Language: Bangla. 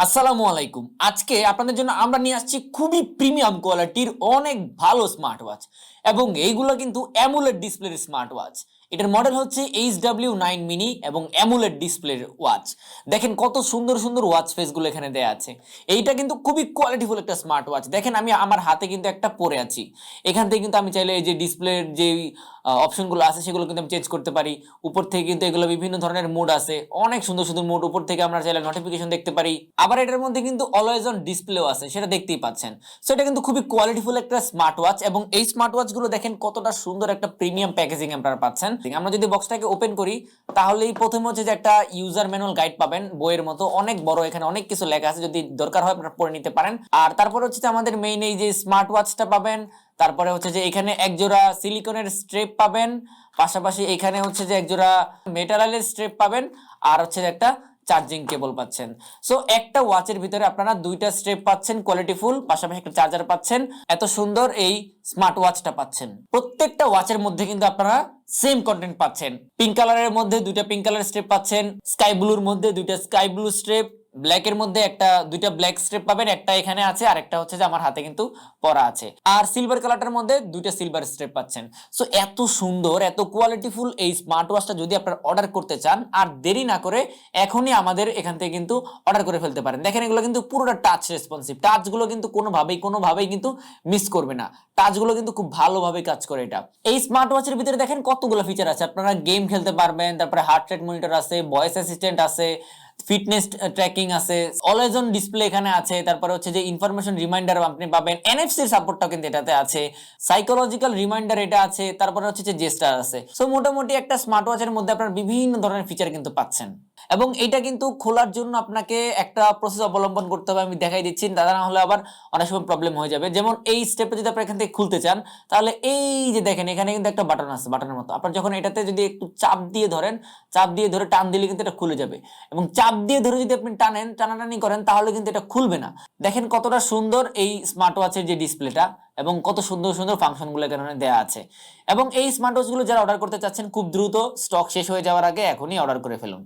আসসালামু আলাইকুম। আজকে আপনাদের জন্য আমরা নিয়ে আসছি খুবই প্রিমিয়াম কোয়ালিটির অনেক ভালো স্মার্ট ওয়াচ এবং এইগুলো কিন্তু অ্যামুলেট ডিসপ্লের স্মার্ট ওয়াচ এটার মডেল হচ্ছে এইচ ডাব্লিউ নাইন মিনি এবং অ্যামুলেট ডিসপ্লের ওয়াচ দেখেন কত সুন্দর সুন্দর ওয়াচ ফেসগুলো এখানে দেওয়া আছে। এইটা কিন্তু খুবই কোয়ালিটিফুল একটা স্মার্ট ওয়াচ দেখেন আমি আমার হাতে কিন্তু একটা পরে আছি। এখান থেকে কিন্তু আমি চাইলে এই যে ডিসপ্লের যে অপশনগুলো আছে সেগুলো কিন্তু আমি চেঞ্জ করতে পারি। উপর থেকে কিন্তু এগুলো বিভিন্ন ধরনের মোড আছে। অনেক সুন্দর সুন্দর মোড উপর থেকে আমরা চাইলে নোটিফিকেশন দেখতে পারি। আবার এটার মধ্যে কিন্তু অলওয়েজ অন ডিসপ্লেও আছে, সেটা দেখতেই পাচ্ছেন। সো এটা কিন্তু খুবই কোয়ালিটিফুল একটা স্মার্ট ওয়াচ এবং এই স্মার্ট ওয়াচগুলো দেখেন কতটা সুন্দর একটা প্রিমিয়াম প্যাকেজিং আপনারা পাচ্ছেন। আমরা যদি বক্সটাকে ওপেন করি, তাহলেই প্রথমে হচ্ছে যে একটা ইউজার ম্যানুয়াল গাইড পাবেন, বইয়ের মতো, অনেক বড়, এখানে অনেক কিছু লেখা আছে, যদি দরকার হয় আপনারা পড়ে নিতে পারেন। আর তারপর হচ্ছে আমাদের মেইন এই যে স্মার্ট ওয়াচটা পাবেন, তারপরে হচ্ছে যে এখানে একজোড়া সিলিকনের স্ট্রেপ পাবেন, পাশাপাশি এখানে হচ্ছে যে একজোড়া মেটারালের স্ট্রেপ পাবেন, আর হচ্ছে যে একটা চার্জিং কেবল পাচ্ছেন। সো একটা ওয়াচের ভিতরে আপনারা দুইটা স্ট্রেপ পাচ্ছেন কোয়ালিটিফুল পাশাপাশি একটা চার্জার পাচ্ছেন। এত সুন্দর এই স্মার্ট ওয়াচটা পাচ্ছেন। প্রত্যেকটা ওয়াচের মধ্যে কিন্তু আপনারা সেম কন্টেন্ট পাচ্ছেন। পিঙ্ক কালারের মধ্যে দুইটা পিঙ্ক কালার স্ট্রেপ পাচ্ছেন স্কাই ব্লুর মধ্যে দুইটা স্কাই ব্লু স্ট্রেপ ব্ল্যাক এর মধ্যে একটা, দুইটা ব্ল্যাক স্ট্রিপ পাবেন, একটা এখানে আছে আর একটা হচ্ছে যে আমার হাতে কিন্তু পরা আছে। আর সিলভার কালারটার মধ্যে দুইটা সিলভার স্ট্রিপ পাচ্ছেন। সো এত সুন্দর, এত কোয়ালিটিফুল এই স্মার্ট ওয়াচটা যদি আপনারা অর্ডার করতে চান, আর দেরি না করে এখনই আমাদের এখান থেকে কিন্তু অর্ডার করে ফেলতে পারেন। দেখেন, এগুলো কিন্তু পুরোটা টাচ রেসপন্সিভ টাচগুলো কিন্তু কোনোভাবেই কোনোভাবেই কিন্তু মিস করবে না। টাচগুলো কিন্তু খুব ভালোভাবে কাজ করে এটা। এই স্মার্ট ওয়াচের ভিতরে দেখেন কতগুলো ফিচার আছে। আপনারা গেম খেলতে পারবেন, তারপরে হার্ট রেট মনিটর আছে ভয়েস অ্যাসিস্ট্যান্ট আছে ফিটনেস ট্র্যাকিং আছে অলওয়েজ অন ডিসপ্লে এখানে আছে, তারপরে হচ্ছে যে ইনফরমেশন রিমাইন্ডার আপনি পাবেন এনএফসি সাপোর্টটাও কিন্তু এটাতে আছে সাইকোলজিক্যাল রিমাইন্ডার এটা আছে, তারপরে হচ্ছে যে জেস্টার আছে। সো মোটামুটি একটা স্মার্ট ওয়াচের মধ্যে আপনার বিভিন্ন ধরনের ফিচার কিন্তু পাচ্ছেন। এবং এটা কিন্তু খোলার জন্য আপনাকে একটা প্রসেস অবলম্বন করতে হবে। আমি দেখাই দিচ্ছি, দাদা না হলে আবার অনেক সময় প্রবলেম হয়ে যাবে। যেমন এই স্টেপে যদি আপনি এখান থেকে খুলতে চান, তাহলে এই যে দেখেন, এখানে কিন্তু একটা বাটন আছে বাটনের মতো। আপনার যখন এটাতে যদি একটু চাপ দিয়ে ধরেন, চাপ দিয়ে ধরে টান দিলে কিন্তু এটা খুলে যাবে। এবং চাপ দিয়ে ধরে যদি আপনি টানেন, টানাটানি করেন, তাহলে কিন্তু এটা খুলবে না। দেখেন কতটা সুন্দর এই স্মার্ট ওয়াচের যে ডিসপ্লেটা এবং কত সুন্দর সুন্দর ফাংশনগুলো এখানে দেওয়া আছে। এবং এই স্মার্ট ওয়াচগুলো যারা অর্ডার করতে চাচ্ছেন, খুব দ্রুত স্টক শেষ হয়ে যাওয়ার আগে এখনই অর্ডার করে ফেলুন।